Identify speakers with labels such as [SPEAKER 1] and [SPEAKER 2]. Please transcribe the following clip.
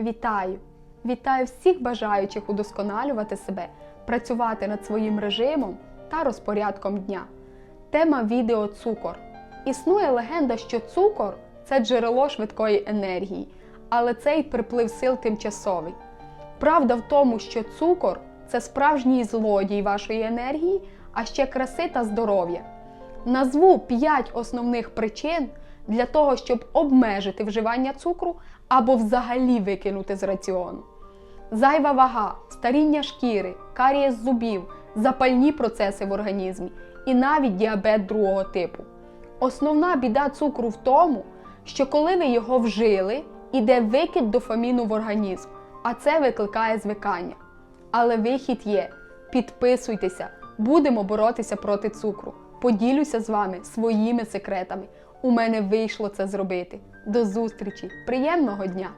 [SPEAKER 1] Вітаю! Вітаю всіх бажаючих удосконалювати себе, працювати над своїм режимом та розпорядком дня. Тема відео цукор. Існує легенда, що цукор це джерело швидкої енергії, але цей приплив сил тимчасовий. Правда в тому, що цукор це справжній злодій вашої енергії, а ще краси та здоров'я. Назву 5 основних причин для того, щоб обмежити вживання цукру або взагалі викинути з раціону. Зайва вага, старіння шкіри, карієс зубів, запальні процеси в організмі і навіть діабет другого типу. Основна біда цукру в тому, що коли ви його вжили, іде викид дофаміну в організм, а це викликає звикання. Але вихід є. Підписуйтеся, будемо боротися проти цукру. Поділюся з вами своїми секретами. У мене вийшло це зробити. До зустрічі! Приємного дня!